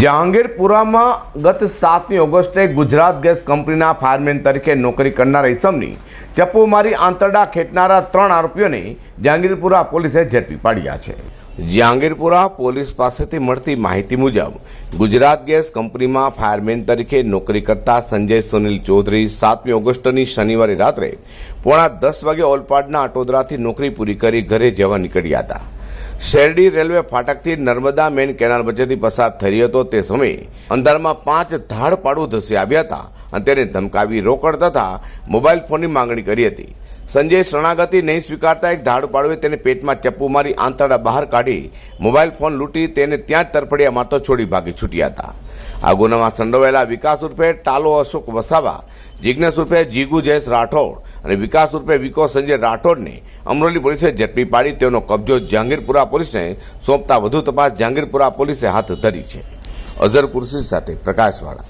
જહાંગીરપુરામાં ગત સાતમી ઓગસ્ટે ગુજરાત ગેસ કંપનીના ફાયરમેન તરીકે નોકરી કરનારા ઇસમની ચપ્પુ મારી આંતરડા ખેંચનારા ત્રણ આરોપીઓને જહાંગીરપુરા પોલીસે ઝડપી પાડ્યા છે. જહાંગીરપુરા પોલીસ પાસેથી મળતી માહિતી મુજબ, ગુજરાત ગેસ કંપનીમાં ફાયરમેન તરીકે નોકરી કરતા સંજય સુનિલ ચૌધરી સાતમી ઓગસ્ટની શનિવારે રાત્રે પોણા દસ વાગે ઓલપાડના અટોદરાથી નોકરી પૂરી કરી ઘરે જવા નીકળ્યા હતા. શેરડી રેલવે ફાટકથી નર્મદા મેન કેનાલ વચ્ચેથી પસાર થઈ હતો તે સમયે અંધારમાં પાંચ ધાડ પાડું ધસી આવ્યા હતા અને તેને ધમકાવી રોકડ તથા મોબાઈલ ફોનની માંગણી કરી હતી. સંજય શરણાગતિ નહીં સ્વીકારતા એક ધાડ પાડવે તેને પેટમાં ચપ્પુ મારી આંતરડા બહાર કાઢી મોબાઈલ ફોન લૂંટી તેને ત્યાં જ તરફડિયા મારતો છોડી ભાગી છૂટ્યા હતા. આ ગુનામાં સંડોવાયેલા વિકાસ ઉર્ફે ટાલો અશોક વસાવા, જિજ્ઞેશ ઉર્ફે જીગુ જયેશ રાઠોડ અને વિકાસ રૂપે વિકો સંજય રાઠોડને અમરોલી પોલીસે ઝડપી પાડી તેનો કબજો જહાંગીરપુરા પોલીસને સોંપતા વધુ તપાસ જહાંગીરપુરા પોલીસે હાથ ધરી છે. અઝર કુર્સી સાથે પ્રકાશવાળા.